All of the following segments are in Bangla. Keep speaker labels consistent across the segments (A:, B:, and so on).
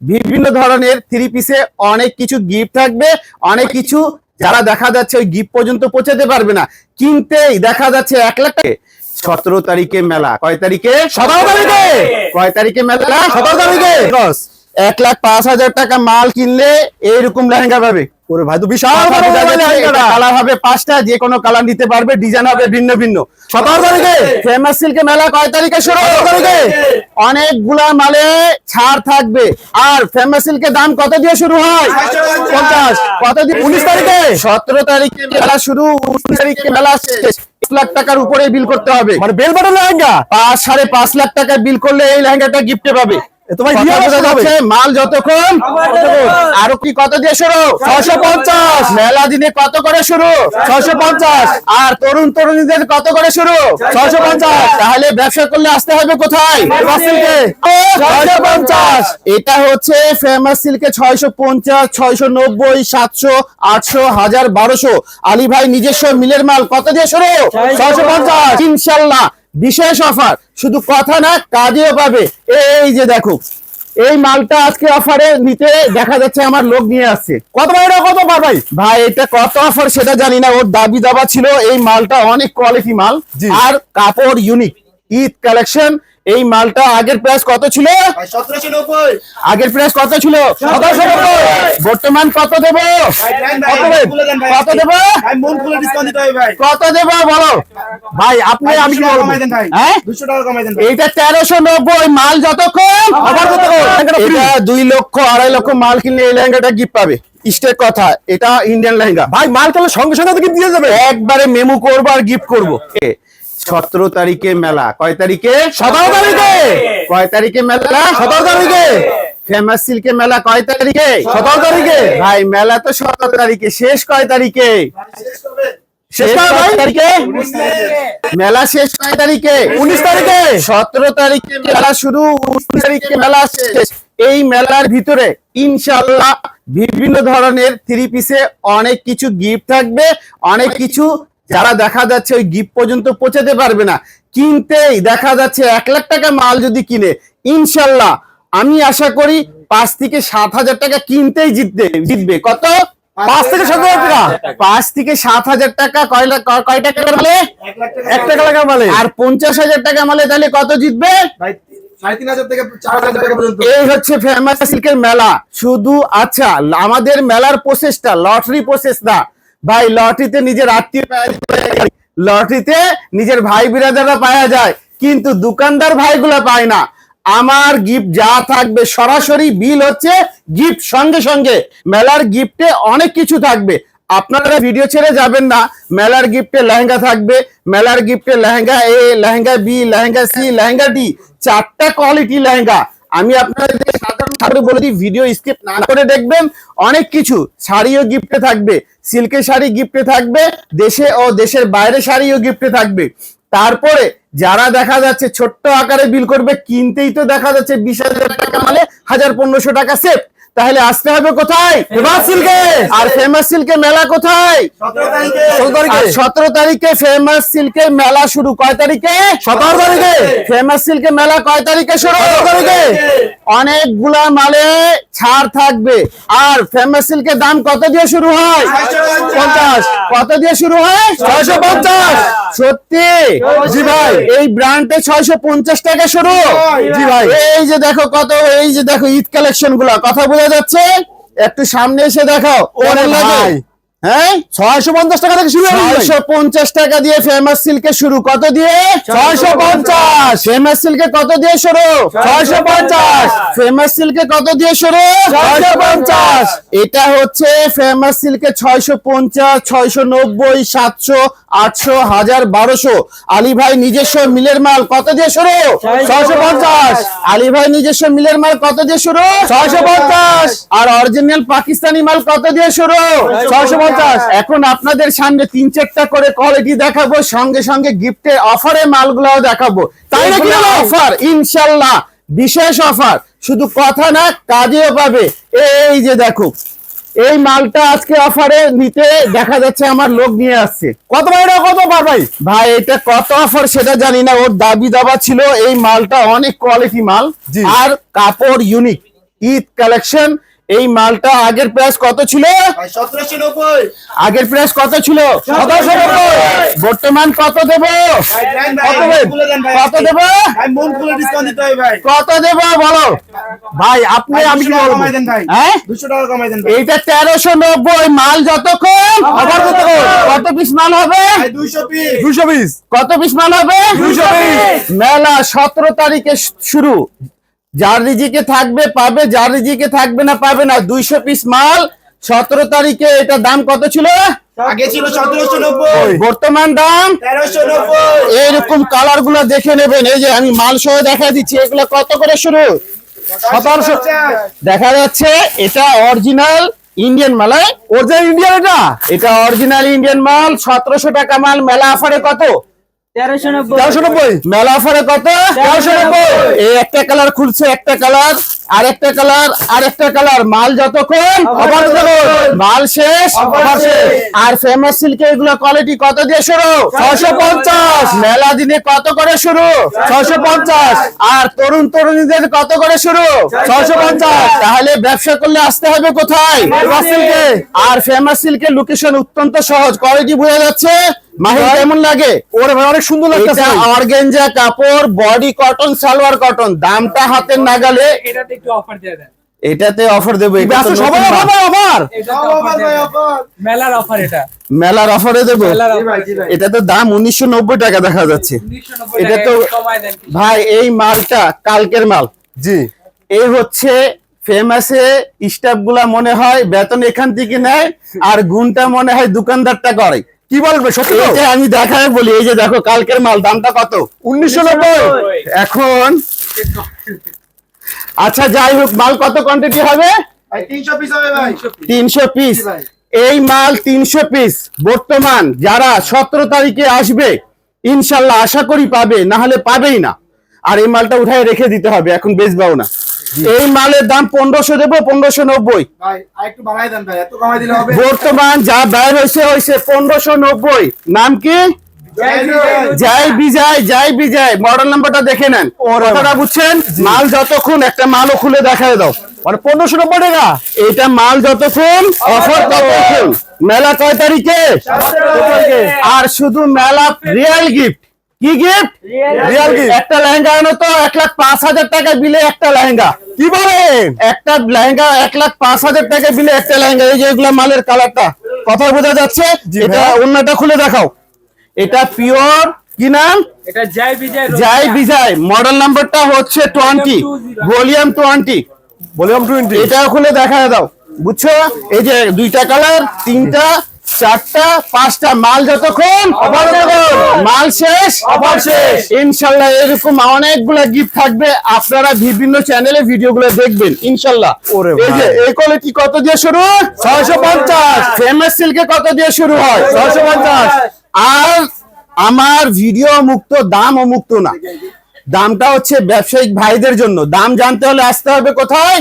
A: বিভিন্ন ধরনের থ্রি পিসে অনেক কিছু গিফট থাকবে। অনেক কিছু যারা দেখা যাচ্ছে ওই গিফট পর্যন্ত পৌঁছাতে পারবে না। কিনতেই দেখা যাচ্ছে এক লাখ সতেরো তারিখে মেলা। কয় তারিখে? সতেরো তারিখে! কয় তারিখে মেলা? সতেরো তারিখে! এক লাখ পাঁচ হাজার টাকা মাল কিনলে এইরকম লেহেঙ্গা পাবে।
B: ওরে ভাই তো বিশাল।
A: কালার হবে পাঁচটা যে কোনো কালার নিতে পারবে ডিজাইন হবে ভিন্ন ভিন্ন।
B: সতেরো তারিখে?
A: ফেমাস সিল্কে মেলা কয় তারিখে শুরু?
B: সতেরো তারিখে?
A: অনেকগুলা মালে ছাড় থাকবে। আর ফেমাস সিল্কের দাম কত দিয়ে শুরু হয়? পঞ্চাশ। কত দিয়ে উনিশ তারিখে? সতেরো তারিখে মেলা শুরু উনিশ তারিখে মেলা শেষ। লাখ টাকার উপরে বিল করতে হবে।
B: মানে বেল বাটন লেহেঙ্গা?
A: পাঁচ সাড়ে পাঁচ লাখ টাকা বিল করলে এই লেহেঙ্গাটা গিফটে পাবে।
B: এ তো ভাই
A: কথা
B: দিয়ে
A: বোঝা
B: বসাতে হবে।
A: যাচ্ছে, মাল যতক্ষণ? আরও কি কত দিয়ে শুরু? ছয়শো পঞ্চাশ। মেলা দিনে কত করে শুরু? ছয়শো পঞ্চাশ। আর তরুণ তরুণীদের কত করে শুরু? ছয়শো পঞ্চাশ। তাহলে ব্যবসা করলে আসতে হবে কোথায়? এটা হচ্ছে ফেমাস সিল্কে ছয়শো পঞ্চাশ ছয়শো নব্বই সাতশো আটশো হাজার বারোশো। আলী ভাই নিজস্ব মিলের মাল কত দিয়ে শুরু? ছয়শো পঞ্চাশ। ইনশাল্লাহ। বিশেষ অফার শুধু কথা না কাজেও পাবে। এই যে দেখো এই মালটা আজকে অফারে নিতে দেখা যাচ্ছে আমার লোক নিয়ে আসছে।
B: কত ভাই কত ভাই?
A: ভাই এটা কত অফার সেটা জানি না ওর দাবি দাবা ছিল এই মালটা অনেক কোয়ালিটি মাল। আর কাপড় ইউনিক ঈদ কালেকশন এই মালটা আগের প্রাইস কত ছিল? আগের প্রাইস কত ছিল? বর্তমান কত দেবো? কত দেব? কত দেবো? বলো।
B: ভাই আপনি আমি
A: হ্যাঁ? এইটা তেরোশো নব্বই মাল যতক্ষণ দুই লক্ষ আড়াই লক্ষ মাল কিনলে এই লেহেঙ্গাটা গিফট পাবে। স্টেট কথা এটা ইন্ডিয়ান লেহেঙ্গা।
B: ভাই মাল খেলে সঙ্গে সঙ্গে কিন্তু দিয়ে যাবে।
A: একবারে মেমু করব আর গিফট করব। সতেরো তারিখে মেলা। কয় তারিখে?
B: সতেরো তারিখে!
A: কয় তারিখে মেলা?
B: সতেরো তারিখে!
A: ফেমাস সিল্কে মেলা কয় তারিখে?
B: সতেরো তারিখে!
A: ভাই মেলা তো সতেরো তারিখে। শেষ কয় তারিখে? মেলা শেষ কয় তারিখে?
B: উনিশ তারিখে!
A: সতেরো তারিখে মেলা শুরু উনিশ তারিখে মেলা শেষ। এই মেলার ভিতরে ইনশাল্লাহ বিভিন্ন ধরনের থ্রি পিসে অনেক কিছু গিফট থাকবে অনেক কিছু যারা দেখা যাচ্ছে ওই গিফট পর্যন্ত পৌঁছাতে পারবে না কিনতেই দেখা যাচ্ছে এক লাখ টাকা মাল যদি কিনে ইনশাল্লাহ। আমি আশা করি পাঁচ থেকে সাত হাজার টাকা কিনতেই জিতবে জিতবে। কত?
B: পাঁচ থেকে সাত হাজার টাকা।
A: পাঁচ থেকে সাত হাজার টাকা কয় টাকা মালে
C: এক টাকা
B: টাকা মালে
A: আর পঞ্চাশ হাজার টাকা মালে তাহলে কত জিতবে? এই হচ্ছে ফেমাস সিল্কের মেলা। শুধু আচ্ছা আমাদের মেলার প্রসেসটা লটারি প্রসেস না। ভাই, লটারিতে নিজের আত্মীয় লটারিতে নিজের ভাই বিরাদাররা পাওয়া যায়, কিন্তু দোকানদার ভাইগুলা পায় না। আমার গিফট যা থাকবে, সরাসরি বিল হচ্ছে গিফট সঙ্গে সঙ্গে। মেলার গিফটে অনেক কিছু থাকবে। আপনারা ভিডিও ছেড়ে যাবেন না। মেলার গিফটে লেহেঙ্গা থাকবে। মেলার গিফটে lehenga A, lehenga B, lehenga C, lehenga D. চারটা কোয়ালিটি লেহেঙ্গা। আমি আপনাদের বলে দিই ভিডিও স্কিপ না করে দেখবেন, অনেক কিছু। শাড়িও গিফটে থাকবে সিল্কের শাড়ি গিফটে থাকবে, দেশে ও দেশের বাইরে শাড়িও গিফটে থাকবে। তারপরে যারা দেখা যাচ্ছে ছোট্ট আকারে বিল করবে, কিনতেই তো দেখা যাচ্ছে বিশ হাজার টাকা মানে হাজার পনেরোশো টাকা সেট তাহলে আসতে হবে কোথায়? ফেমাস সিল্কে। আর ফেমাস সিল্কে মেলা কোথায়?
C: সতেরো তারিখে।
A: ফেমাস সিল্কে মেলা শুরু। কয় তারিখে?
B: সতেরো তারিখে।
A: ফেমাস সিল্কে মেলা কয় তারিখে শুরু?
B: তারিখে।
A: অনেকগুলা মালে ছাড় থাকবে। আর ফেমাস সিল্কের দাম কত দিয়ে শুরু হয়? পঞ্চাশ। কত দিয়ে শুরু হয়? ছয়শো পঞ্চাশ। সত্যি? জি ভাই। এই ব্র্যান্ডে ছয়শো পঞ্চাশ টাকা শুরু। জি ভাই। এই যে দেখো কত এই যে দেখো ঈদ কালেকশনগুলা কথা বোঝা যাচ্ছে একটু সামনে এসে দেখো হ্যাঁ?
B: ছয়শো পঞ্চাশ টাকা থেকে শুরু হবে ভাই।
A: ছয়শো পঞ্চাশ টাকা দিয়ে ফেমাস সিল্কে শুরু। কত দিয়ে? ছয়শো পঞ্চাশ। ফেমাস সিল্কে কত দিয়ে শুরু? ছয়শো পঞ্চাশ। ফেমাস সিল্কে কত দিয়ে শুরু? ছয়শো পঞ্চাশ। এটা হচ্ছে ফেমাস সিল্কে ছয়শো পঞ্চাশ ছয়শো নব্বই সাতশো আটশো হাজার বারোশো। আলী ভাই নিজস্ব মিলের মাল কত দিয়ে শুরু? ছয়শো পঞ্চাশ। আলী ভাই নিজস্ব মিলের মাল কত দিয়ে শুরু? ছয়শো পঞ্চাশ। আর অরিজিনাল পাকিস্তানি মাল কত দিয়ে শুরু? ছয়শো পঞ্চাশ। এখন আপনাদের সামনে তিন চারটা করে কোয়ালিটি দেখাবো সঙ্গে সঙ্গে গিফটে অফারে মালগুলাও দেখাবো। তাই নাকি অফার ইনশাল্লাহ। বিশেষ অফার শুধু কথা না কাজেও পাবে। এই যে দেখো এই মালটা আজকে অফারে নিতে দেখা যাচ্ছে আমার লোক নিয়ে আসছে।
B: কত ভাই কত ভাই?
A: ভাই এটা কত অফার সেটা জানি না। ওর দাবি দাবা ছিল এই মালটা অনেক কোয়ালিটি মাল। আর কাপড় ইউনিক ঈদ কালেকশন এই মালটা আগের প্রাইস কত ছিল? আগের প্রাইস কত ছিল? বর্তমান কত দেব? কত দেব? কত দেব? বলো।
B: ভাই আপনি আমি কি বলব?
C: কমাই দেন ভাই।
A: হ্যাঁ?
C: দুশো টাকা কমাই দেন
A: এইটা তেরোশো নব্বই। মাল যতক্ষণ কত পিস মাল হবে?
B: দুশো পিস
A: কত পিস মাল হবে?
B: 200 piece।
A: মেলা সতেরো তারিখে শুরু। যার রিজিকে থাকবে পাবে। যার রিজিকে থাকবে না পাবে না। দুইশো পিস মাল সতেরো তারিখে এটা দাম কত ছিল?
C: আগে ছিল সতেরোশো নব্বই।
A: বর্তমান দাম?
C: তেরোশো নব্বই।
A: এইরকম কালারগুলো দেখে নেবেন। এই যে আমি মাল সহ দেখা দিচ্ছি এগুলো কত করে শুরু?
C: সতেরোশো
A: দেখা যাচ্ছে এটা অরিজিনাল ইন্ডিয়ান মালায়
B: অরিজিনাল ইন্ডিয়ান এটা?
A: এটা অরিজিনাল ইন্ডিয়ান মাল সতেরোশো টাকা মাল। মেলা অফারে কত? মেলা অফারে কত?
D: তেরোশো নব্বই।
A: এই একটা কালার খুলছে একটা কালার আর একটা কালার আর একটা কালার। মাল যতক্ষণ মাল শেষ
C: অফার
A: অফার শেষ।
C: শেষ।
A: আর ফেমাস সিল্ক এগুলো কোয়ালিটি কত দিয়ে শুরু? ছয়শো পঞ্চাশ। মেলা দিনে কত করে শুরু? ছশো পঞ্চাশ। আর তরুণ তরুণীদের কত করে শুরু? ছশো পঞ্চাশ। তাহলে ব্যবসা করলে আসতে হবে কোথায়? ফেমাস সিল্কে আর ফেমাস সিল্কের লোকেশন অত্যন্ত সহজ। কোয়ালিটি বোঝা যাচ্ছে? মাহির কেমন লাগে?
B: ওরে ভাই অনেক সুন্দর লাগতেছে
A: এটা অর্গেঞ্জা কাপড় বডি কটন সালোয়ার কটন দামটা হাতের নাগালে
D: এটাতে একটু অফার দিয়ে দেন।
A: এটাতে দেবো
B: সবাই
D: মেলার অফার এটা।
A: মেলার অফারে দেবো। এটা তো দাম উনিশশো নব্বই টাকা দেখা যাচ্ছে। এটা তো- ভাই এই মালটা কালকের মাল।
B: জি।
A: এই হচ্ছে ফেমাসে স্টাফগুলা মনে হয় বেতন এখান থেকে নেয় আর গুণটা মনে হয় দোকানদারটা করে।
B: কি বলবে সত্যি
A: আমি দেখায় বলি এই যে দেখো কালকের মাল দামটা কত?
B: উনিশশো নব্বই।
A: এখন? আচ্ছা যাই হোক মাল কত কোয়ান্টিটি হবে?
C: তিনশো পিস।
A: এই মাল তিনশো পিস বর্তমান যারা সতেরো তারিখে আসবে ইনশাল্লাহ আশা করি পাবে না হলে পাবেই না। আর এই মালটা উঠায় রেখে দিতে হবে এখন বেচবাও না। এই মালের দাম পনেরোশো দেবো পনেরোশো নব্বই। বর্তমান যা ব্যয় হয়েছে হয়েছে পনেরোশো নব্বই। নাম কি।
C: জয়
A: বিজয়। জয় বিজয় মডেল নাম্বারটা দেখে নেন। কথাটা বুঝছেন? মাল যতক্ষণ একটা মালও খুলে দেখায় দাও।
B: মানে পনেরোশো নব্বই টাকা?
A: এটা মাল যতক্ষণ অফার ততক্ষণ। মেলা কয় তারিখে?
C: তারিখে।
A: আর শুধু মেলা রিয়েল গিফট কি গিফট
B: রিয়াল কি
A: একটা লেহেঙ্গা আনো তো এক লাখ পাঁচ হাজার টাকা বিলে একটা লেহেঙ্গা।
B: কি বলেন?
A: একটা লেহেঙ্গা এক লাখ পাঁচ হাজার টাকা বিলে একটা লেহেঙ্গা। এই যে এগুলো মালের কালারটা। কথা বোঝা যাচ্ছে? এটা অন্যটা খুলে দেখাও। এটা পিওর কি নাম?
D: এটা জয় বিজয়
A: জয় বিজয়। মডেল নাম্বারটা হচ্ছে twenty volume twenty
B: volume twenty
A: এটাও খুলে দেখা দাও। বুঝছ? এই যে দুইটা কালার তিনটা চারটা পাঁচটা মাল যতক্ষণ মাল শেষ। অফার শেষ। ইনশাল্লাহ এরকম অনেকগুলো গিফট থাকবে। আপনারা বিভিন্ন চ্যানেলে ভিডিওগুলো দেখবেন ইনশাল্লাহ।
B: ওরে
A: এই যে এই কোয়ালিটি কত দিয়ে শুরু? ছয়শো পঞ্চাশ। ফেমাস সিল্কে কত দিয়ে শুরু হয়? ছয়শো পঞ্চাশ। আর আমার ভিডিও মুক্ত দাম ও মুক্ত না। দামটা হচ্ছে ব্যবসায়িক ভাইদের জন্য। দাম জানতে হলে আসতে হবে কোথায়?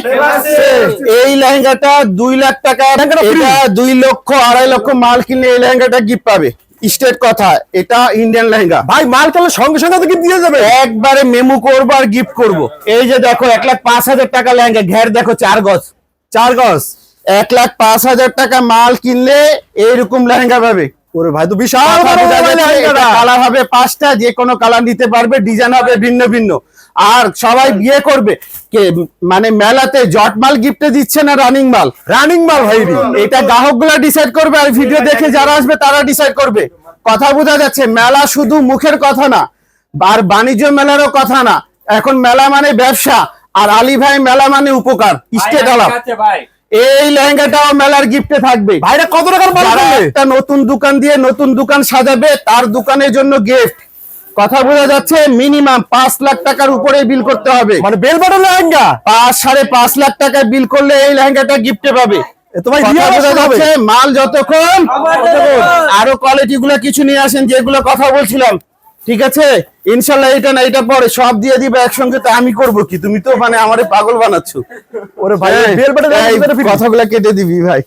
A: এই লেহেঙ্গাটা দুই লাখ টাকা। এটা দুই লক্ষ আড়াই লক্ষ মাল কিনলে এই লেহেঙ্গাটা গিফট পাবে। স্টেট কথা এটা ইন্ডিয়ান লেহেঙ্গা।
B: ভাই মাল কালে সঙ্গে সঙ্গে তো কি দিয়ে যাবে।
A: একবারে মেমু করব আর গিফট করব। এই যে দেখো এক লাখ পাঁচ হাজার টাকা লেহেঙ্গা। ঘের দেখো চার গজ।
B: চার গজ।
A: এক লাখ পাঁচ হাজার টাকা মাল কিনলে এইরকম লেহেঙ্গা পাবে।
B: ওরে ভাই তো বিশাল।
A: কালার হবে পাঁচটা যে কোনো কালার নিতে পারবে ডিজাইন হবে ভিন্ন ভিন্ন। আর সবাই বিয়ে করবে। কে মানে মেলাতে জট মাল গিফটে দিচ্ছে না রানিং মাল?
B: রানিং মাল ভাই।
A: এটা গ্রাহকগুলা ডিসাইড করবে আর ভিডিও দেখে যারা আসবে তারা ডিসাইড করবে। কথা বোঝা যাচ্ছে মেলা শুধু মুখের কথা না আর বাণিজ্য মেলারও কথা না। এখন মেলা মানে ব্যবসা আর আলী ভাই মেলা মানে উপকার। আলাপ
D: ভাই।
A: এই লেহেঙ্গাটাও মেলার গিফটে থাকবে।
B: ভাইরা কত টাকার?
A: একটা নতুন দোকান দিয়ে নতুন দোকান সাজাবে তার দোকানের জন্য গিফট কথা বোঝা যাচ্ছে মিনিমাম পাঁচ লাখ টাকার উপরে বিল করতে হবে।
B: মানে বেল বাটন লেহেঙ্গা?
A: পাঁচ সাড়ে পাঁচ লাখ টাকা বিল করলে এই লেহেঙ্গাটা গিফটে পাবে। মাল যতক্ষণ। আরও কোয়ালিটি গুলো কিছু নিয়ে আসেন যেগুলো কথা বলছিলাম ঠিক আছে? ইনশাল্লাহ এটা না এটা পরে সব দিয়ে দিবে একসঙ্গে তো আমি করব কি? তুমি তো মানে আমারে পাগল বানাচ্ছ।
B: ওরে ভাই
A: কথাগুলো কেটে দিবি ভাই।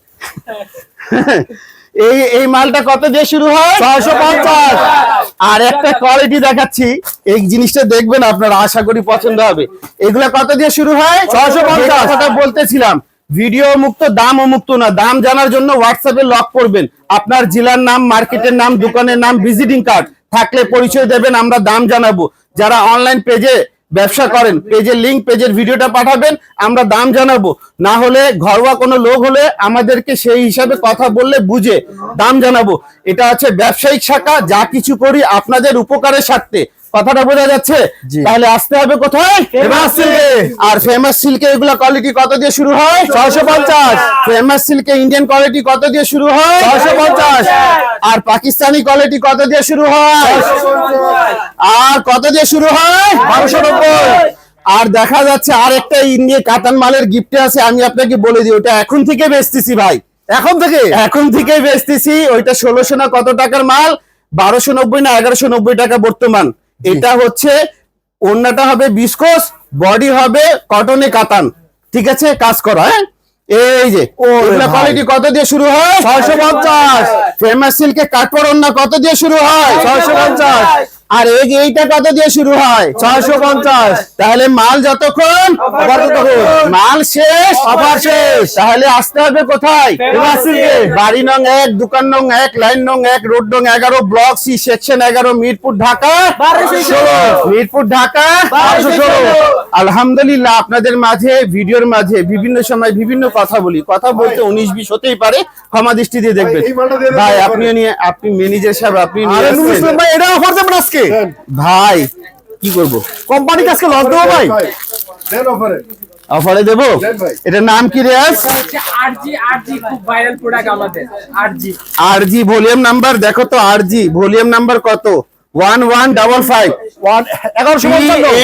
A: এই এই মালটা কত দিয়ে শুরু হয়? ছয়শো পঞ্চাশ। আর একটা কোয়ালিটি দেখাচ্ছি। এই জিনিসটা দেখবেন আপনারা আশা করি পছন্দ হবে। এগুলা কত দিয়ে শুরু হয়? ছয়শো পঞ্চাশ। কথাটা বলতেছিলাম। ভিডিও মুক্ত দাম ও মুক্ত না। দাম জানার জন্য হোয়াটসঅ্যাপে লক করবেন। আপনার জেলার নাম মার্কেটের নাম দোকানের নাম ভিজিটিং কার্ড থাকলে পরিচয় দেবেন, আমরা দাম জানাব। যারা অনলাইন পেজে ব্যবসা করেন পেজের লিঙ্ক পেজের ভিডিওটা পাঠাবেন, আমরা দাম জানাব। না হলে ঘরোয়া কোনো লোক হলে আমাদেরকে সেই হিসাবে কথা বললে বুঝে দাম জানাব। এটা আছে ব্যবসায়িক শাখা, যা কিছু করি আপনাদের উপকারের স্বার্থে। কথাটা বোঝা যাচ্ছে? তাহলে আসতে হবে কোথায়? ফেমাস সিল্কে আর ফেমাস সিল্কে এগুলা কোয়ালিটি কত দিয়ে শুরু হয়? ছয়শো পঞ্চাশ। ফেমাস সিল্কে ইন্ডিয়ান কোয়ালিটি কত দিয়ে শুরু হয়? ছয়শো পঞ্চাশ। আর পাকিস্তানি কোয়ালিটি কত দিয়ে শুরু হয়? আর কত দিয়ে শুরু হয়? বারোশো নব্বই। আর দেখা যাচ্ছে আর একটা ইন্ডিয়া কাতান মালের গিফটে আছে আমি আপনাকে বলে দিই ওটা এখন থেকে বেচতেছি ভাই। এখন থেকে? এখন থেকে বেচতেছি ওইটা ষোলোশো না কত টাকার মাল? বারোশো নব্বই না এগারোশো নব্বই টাকা বর্তমান। এটা হচ্ছে ওড়নাটা হবে বিস্কোস বডি হবে কটনে কাতান। ঠিক আছে? কাজ করা হ্যাঁ? এই যে। কোয়ালিটি কত দিয়ে শুরু হয়? ছয়শো পঞ্চাশ। ফেমাস সিল্কে কাটপড় ওড়না কত দিয়ে শুরু হয়? ছয়শো পঞ্চাশ। আর এই যে এইটা কত দিয়ে শুরু হয়? ছয়শো পঞ্চাশ। তাহলে মাল যতক্ষণ? মাল শেষ অফার শেষ। তাহলে আসতে হবে কোথায়? বাড়ি নং এক দোকান নং এক লাইন নং এক রোড নং এগারো ব্লক সি সেকশন এগারো মিরপুর ঢাকা। মিরপুর ঢাকা। আলহামদুলিল্লাহ আপনাদের মাঝে ভিডিওর মাঝে বিভিন্ন সময় বিভিন্ন কথা বলি। কথা বলতে উনিশ বিশ হতেই পারে। ক্ষমা দৃষ্টি দিয়ে দেখবেন। ভাই। আপনি নিয়ে আপনি ম্যানেজার সাহেব আপনি
B: এটা অফার দেবেন আজকে?
A: ভাই কি করব?
B: কোম্পানি আজকে লস দেবো ভাই?
C: দেন অফারে
A: অফারে দেবো? এটার নাম কি রেয়াজ
D: হচ্ছে আট জি আট জি খুব ভাইরাল প্রোডাক্ট আমাদের আট জি
A: আর জি ভলিউম নাম্বার দেখো তো আর জি ভলিউম নাম্বার কত? One one double five
B: one এগারোশো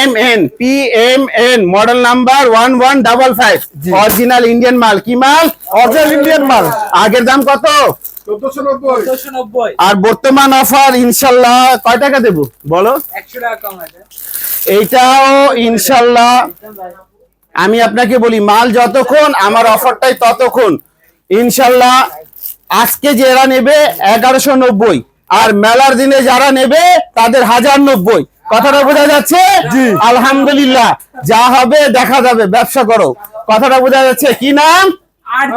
A: M N P M N model number one one double five original Indian মাল কি মাল?
B: অরিজিনাল ইন্ডিয়ান মাল।
A: আগের দাম কত? আর বর্তমান অফার ইনশাল্লাহ কয় টাকা দেবো? বলো। এইটাও ইনশাল্লাহ। আমি আপনাকে বলি মাল যতক্ষণ আমার অফারটাই ততক্ষণ। ইনশাল্লাহ আজকে যারা নেবে এগারোশো নব্বই আর মেলার দিনে যারা নেবে তাদের হাজার নব্বই। কথাটা বোঝা যাচ্ছে? আলহামদুলিল্লাহ। যা হবে দেখা যাবে। ব্যবসা করো। কথাটা বোঝা যাচ্ছে? কি নাম?
D: আট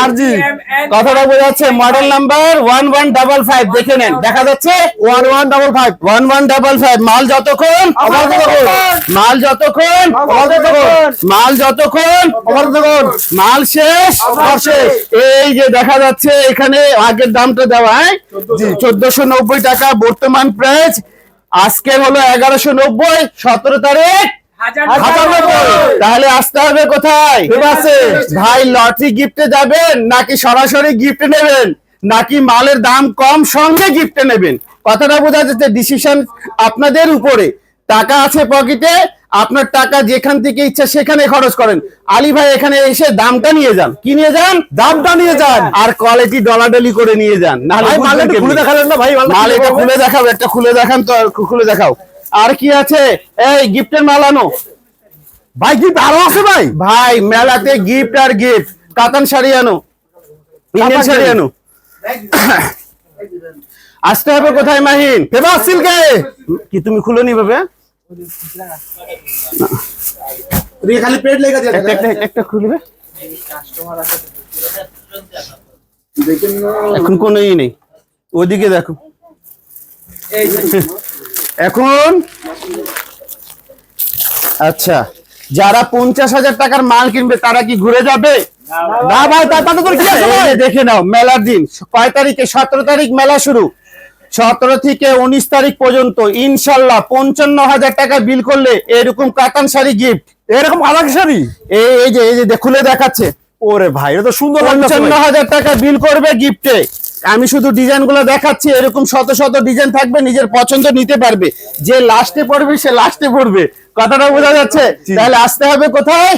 A: আর জি কথাটা বোঝা যাচ্ছে model number one one double five দেখে নেন। দেখা যাচ্ছে? One one double five one one double five মাল যতক্ষণ? মাল যতক্ষণ? মাল যতক্ষণ? মাল শেষ? শেষ। এই যে দেখা যাচ্ছে এখানে আগের দামটা দেওয়ায় হ্যাঁ? চোদ্দশো নব্বই টাকা বর্তমান প্রাইস আজকের হলো এগারোশো নব্বই সতেরো তারিখ। তাহলে আসতে হবে কোথায়? ভাই লটারি গিফটে যাবেন নাকি সরাসরি গিফট নেবেন? নাকি মালের দাম কম সঙ্গে গিফটে নেবেন? কথাটা বোঝা যাচ্ছে ডিসিশন আপনাদের উপরে। টাকা আছে পকেটে আপনার টাকা যেখান থেকে ইচ্ছা সেখানে খরচ করেন। আলী ভাই এখানে এসে দামটা নিয়ে যান। কি নিয়ে যান? দামটা নিয়ে যান। আর কোয়ালিটি ডলাডলি করে নিয়ে যান।
B: খুলে? দেখালেন না ভাই,
A: মাল এটা। খুলে দেখাও একটা খুলে দেখান তো খুলে দেখাও। আর কি আছে? এই গিফটের মাল আনো।
B: ভাই কি আরও আছে ভাই?
A: ভাই মেলাতে গিফট আর গিফট কাতান শাড়ি আনো। ইন্ডিয়ান শাড়ি। আনো। আসতে হবে কোথায় মাহিন?
B: ফেমাস সিল্কে!
A: কি তুমি খুলে নি ভাবে
C: খালি পেট লেগে
A: একটা একটা খুলবে এখন কোনো ই নেই। ওদিকে দেখো।
D: এই
A: এখন? আচ্ছা যারা পঞ্চাশ হাজার টাকার মাল কিনবে তারা কি ঘুরে যাবে? না ভাই তা- তাতে তোর কি দেখে নাও মেলার দিন কয় তারিখে? সতেরো তারিখ মেলা শুরু। সতেরো থেকে উনিশ তারিখ পর্যন্ত ইনশাল্লাহ পঞ্চান্ন হাজার টাকা বিল করলে এরকম কাতান শাড়ি গিফট
B: এরকম আলাদা শাড়ি?
A: এই এই যে এই যে খুলে দেখাচ্ছে।
B: ওরে ভাই এটা তো সুন্দর
A: পঞ্চান্ন হাজার টাকা বিল করবে গিফটে আমি শুধু ডিজাইনগুলো দেখাচ্ছি এরকম শত শত ডিজাইন থাকবে নিজের পছন্দ নিতে পারবে। যে লাস্টে পড়বে সে লাস্টে পড়বে। কথাটা বোঝা যাচ্ছে? তাহলে আসতে হবে কোথায়?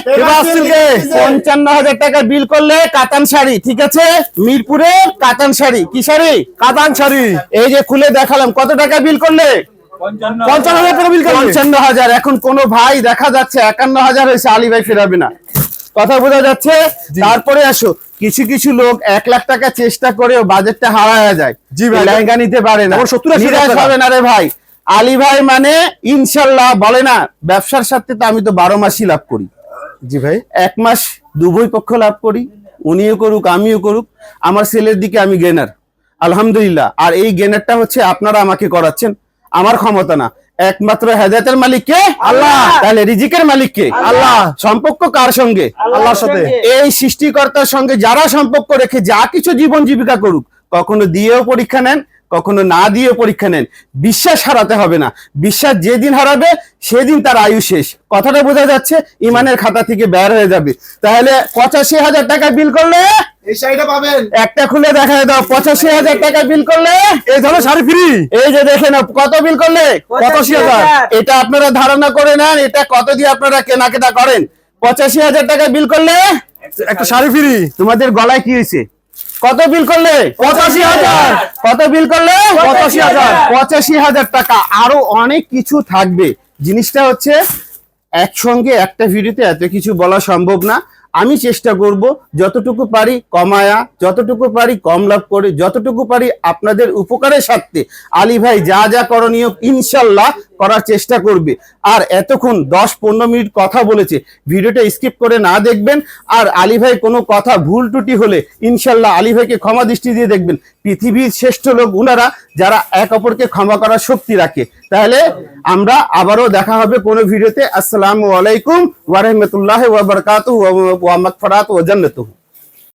A: পঞ্চান্ন হাজার টাকা বিল করলে কাতান শাড়ি ঠিক আছে? মিরপুরে কাতান শাড়ি। কি শাড়ি?
B: কাতান শাড়ি।
A: এই যে খুলে দেখালাম কত টাকা বিল করলে?
D: পঞ্চান্ন
B: হাজার।
A: এখন কোন ভাই দেখা যাচ্ছে একান্ন হাজার হয়েছে আলী ভাই ফেরাবে না। কথা বোঝা যাচ্ছে? তারপরে আসো কিছু কিছু লোক এক লাখ টাকা চেষ্টা করেও বাজেটটা হারায় যায়।
B: জি ভাই।
A: লেহেঙ্গা নিতে পারে না।
B: যেমন 70 আশি
A: নিরাশ হবে না রে ভাই। আলী ভাই মানে ইনশাল্লাহ বলে না ব্যবসার সাথে তো আমি তো বারো মাসই লাভ করি।
B: জি ভাই।
A: এক মাস দুবই পক্ষ লাভ করি উনিও করুক আমিও করুক আমার ছেলের দিকে আমি গেনার আলহামদুলিল্লাহ। আর এই গেনারটা হচ্ছে আপনারা আমাকে করাচ্ছেন। আমার ক্ষমতা না। একমাত্র হেদায়তের মালিক কে আল্লাহ। তাহলে রিজিকের মালিক কে আল্লাহ। সম্পর্ক কার সঙ্গে?
B: আল্লাহর সাথে।
A: এই সৃষ্টিকর্তার সঙ্গে যারা সম্পর্ক রেখে যা কিছু জীবন জীবিকা করুক কখনো দিয়েও পরীক্ষা নেন কখনো না দিয়ে পরীক্ষা নেন। বিশ্বাস হারাতে হবে না। বিশ্বাস যেদিন হারাবে সেদিন তার আয়ু শেষ। কথাটা বোঝা যাচ্ছে ইমানের খাতা থেকে বের হয়ে যাবে। তাহলে পঁচাশি হাজার টাকা বিল করলে?
C: এই
A: একটা খুলে দেখা দাও পঁচাশি হাজার টাকা বিল করলে?
B: এই ধরো শাড়ি ফ্রি
A: এই যে দেখেন কত বিল করলে?
B: পঁচাশি হাজার।
A: এটা আপনারা ধারণা করে নেন এটা কত দিয়ে আপনারা কেনাকাটা করেন? পঁচাশি হাজার টাকা বিল করলে?
B: একটা শাড়ি ফ্রি
A: তোমাদের গলায় কি হয়েছে? কত বিল করলে?
B: পঁচাশি হাজার।
A: কত বিল করলে?
B: পঁচাশি হাজার।
A: পঁচাশি হাজার টাকা। আরও অনেক কিছু থাকবে। জিনিসটা হচ্ছে একসঙ্গে একটা ভিডিওতে এত কিছু বলা সম্ভব না। আমি চেষ্টা করব যতটুকু পারি কমায়া যতটুকু পারি কম লাভ করে যতটুকু পারি আপনাদের উপকারের স্বার্থে। আলী ভাই যা যা করণীয় ইনশাল্লাহ করার চেষ্টা করবে। আর এতক্ষণ দশ পনেরো মিনিট কথা বলেছে, ভিডিওটা স্কিপ করে না দেখবেন। আর আলী ভাই কোনো কথা ভুল ত্রুটি হলে ইনশাল্লাহ আলী ভাইকে ক্ষমা দৃষ্টি দিয়ে দেখবেন। পৃথিবীর শ্রেষ্ঠ লোক উনারা, যারা এক অপরকে ক্ষমা করার শক্তি রাখে। তাহলে আমরা আবারও দেখা হবে কোনো ভিডিওতে। আসসালামু আলাইকুম ওয়া রাহমাতুল্লাহি ওয়া বারাকাতুহু